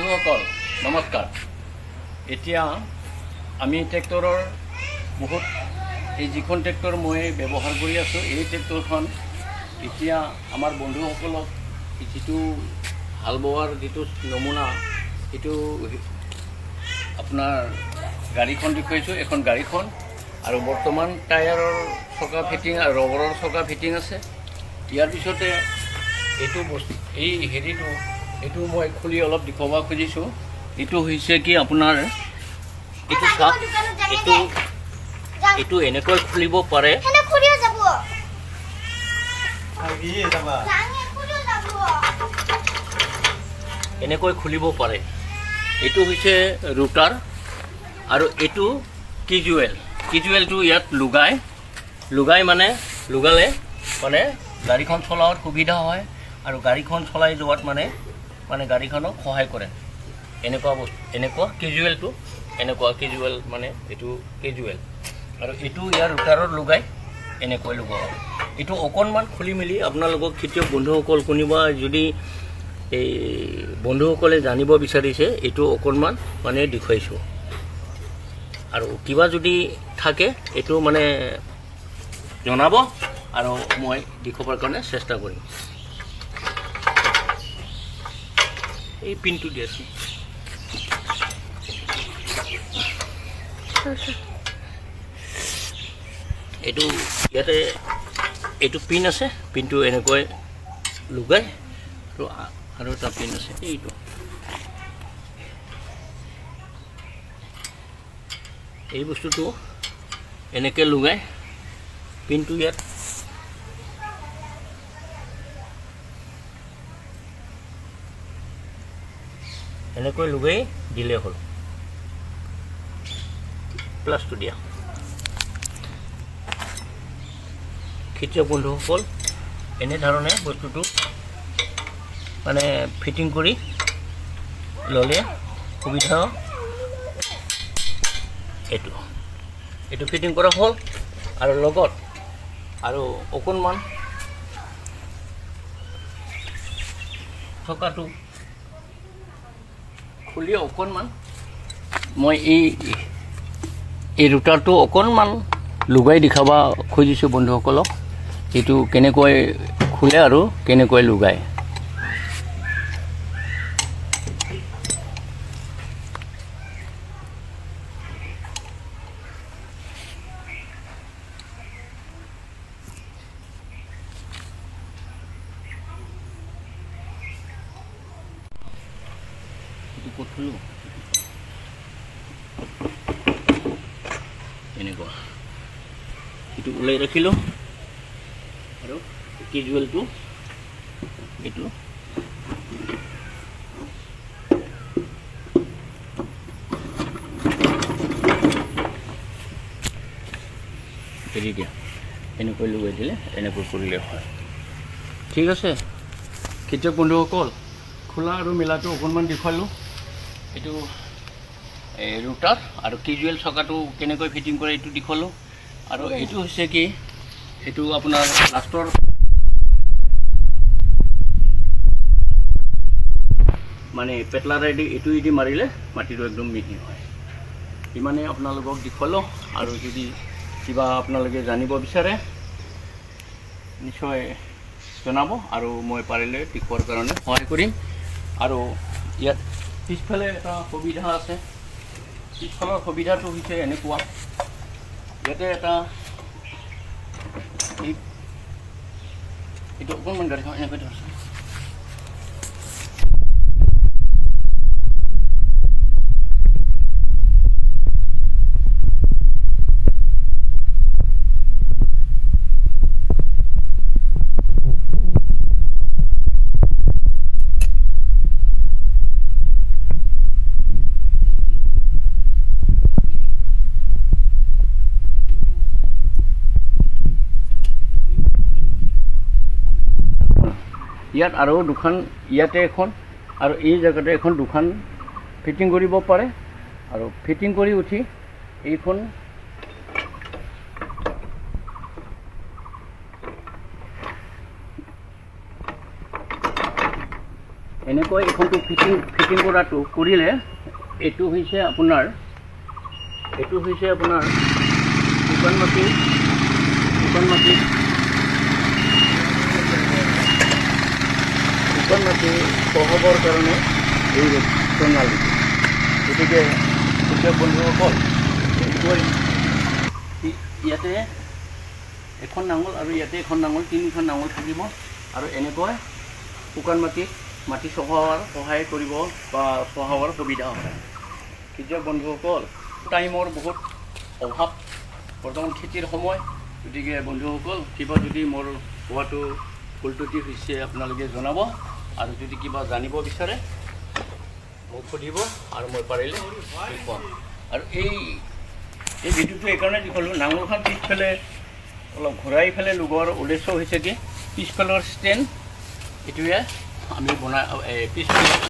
বন্ধুসকল, নমস্কাৰ। এতিয়া আমি ট্ৰেক্টৰৰ বহুত, এই যিখন ট্ৰেক্টৰ মই ব্যৱহাৰ কৰি আছোঁ, এই ট্ৰেক্টৰখন এতিয়া আমাৰ বন্ধুসকলক যিটো হাল বোৱাৰ যিটো নমুনা, সেইটো আপোনাৰ গাড়ীখন দেখুৱাইছোঁ, এখন গাড়ীখন। আৰু বৰ্তমান টায়াৰৰ চকা ফিটিং আৰু ৰবৰৰ চকা ফিটিং আছে। ইয়াৰ পিছতে এইটো বস্তু, এই হেৰিটো এইটো মই খুলি অলপ দেখুৱাব খুজিছোঁ। এইটো হৈছে কি আপোনাৰ এইটো চাওক এইটো এইটো এনেকৈ খুলিব পাৰে। হেনে খুলিও যাব। দিয়ে যাবা। জাঙে খুলিও যাব। এনেকৈ খুলিব পাৰে। এইটো হৈছে ৰুটাৰ আৰু এইটো কিজুৱেল। কিজুৱেলটো ইয়াত লুগাই। লুগাই মানে লুগালে মানে গাড়ীখন চলোৱাত সুবিধা হয় আৰু গাড়ীখন চলাই যোৱাত মানে মানে গাড়ীখনক সহায় কৰে। এনেকুৱা বস্তু, এনেকুৱা কেজুৱেলটো এনেকুৱা কেজুৱেল মানে এইটো কেজুৱেল আৰু এইটো ইয়াৰ ৰুটাৰত লুগাই এনেকৈ লগোৱা হয়। এইটো অকণমান খুলি মেলি আপোনালোকক খেতিয়ক বন্ধুসকল কোনোবা যদি এই বন্ধুসকলে জানিব বিচাৰিছে, এইটো অকণমান মানে দেখুৱাইছোঁ। আৰু কিবা যদি থাকে, এইটো মানে জনাব আৰু মই দেখুৱাবৰ কাৰণে চেষ্টা কৰিম। এই পিনটো দি এইটো ইয়াতে এইটো পিন আছে পিনটো এনেকৈ লুগাই আৰু আৰু এটা পিন আছে এইটো। এই বস্তুটো এনেকৈ লুগাই পিনটো ইয়াত এনেকৈ লুগাই দিলে হ'ল। প্লাছটো দিয়া। খেতিয়ক বন্ধুসকল, এনেধৰণে বস্তুটো মানে ফিটিং কৰি ল'লে সুবিধা এইটো। এইটো ফিটিং কৰা হ'ল আৰু লগত আৰু অকণমান থকাটো খুলি অকণমান। মই এই এই ৰুটাৰটো অকণমান লুগাই দেখাব খুজিছোঁ বন্ধুসকলক। এইটো কেনেকৈ খোলে আৰু কেনেকৈ লুগায়। এইটো এনেকুৱা এইটো ওলাই ৰাখিলোঁ আৰু কেজুৱেলটো এইটো এৰি দিয়া এনেকৈ লগাই দিলে এনেকৈ কৰিলে হয় ঠিক আছে। খেতিয়ক বন্ধুসকল খোলা আৰু মেলাটো অকণমান দেখুৱালোঁ এইটো এই ৰুটাৰ আৰু কেজুৱেল চকাটো কেনেকৈ ফিটিং কৰে এইটো দেখুৱালোঁ। আৰু এইটো হৈছে কি, এইটো আপোনাৰ লাষ্টৰ মানে পেটলাৰেদি এইটো দি মাৰিলে মাটিটো একদম মিহি হয়। ইমানেই আপোনালোকক দেখুৱালোঁ আৰু যদি কিবা আপোনালোকে জানিব বিচাৰে, নিশ্চয় জনাব আৰু মই পাৰিলে দেখুৱাৰ কাৰণে সহায় কৰিম। আৰু ইয়াত পিছফালে এটা সুবিধা আছে পিছফালৰ সুবিধাটো হৈছে এনেকুৱা ইয়াতে এটা এই এইটো অকণমান গাড়ীখন এনেকৈ ধৰচোন ইয়াত আৰু দুখন, ইয়াতে এখন, আৰু এই জেগাতে এখন দুখন ফিটিং কৰিব পাৰে। আৰু ফিটিং কৰি উঠি এইখন এনেকৈ এইখনটো ফিটিং ফিটিং কৰাটো কৰিলে এইটো হৈছে আপোনাৰ, এইটো হৈছে আপোনাৰ শুকান মাটি শুকান মাটি শুকান মাটি বহাবৰ কাৰণে এই প্ৰণালী গতিকে কৃষক বন্ধুসকল এনেকৈ ইয়াতে এখন নাঙল আৰু ইয়াতে এখন নাঙল, তিনিখন নাঙল থাকিব। আৰু এনেকৈ শুকান মাটিত মাটি চহোৱাৰ সহায় কৰিব বা চহাবৰ সুবিধা হয়। কৃষক বন্ধুসকল টাইমৰ বহুত অভাৱ। বৰ্তমান খেতিৰ সময়। গতিকে বন্ধুসকল কিবা যদি মোৰ কোৱাটো ভুল হৈছে, আপোনালোকে জনাব। আৰু যদি কিবা জানিব বিচাৰে, মোক সুধিব আৰু মই পাৰিলে দেখুৱাম। আৰু এই এই ভিডিঅ'টো এইকাৰণে দেখুৱালোঁ নাঙলখন পিছফালে, অলপ ঘূৰাই ফেলে লগোৱাৰ উদ্দেশ্য হৈছে কি, পিছফালৰ ষ্টেণ্ড, এইটোৱে আমি বনাই এই পিছফালৰ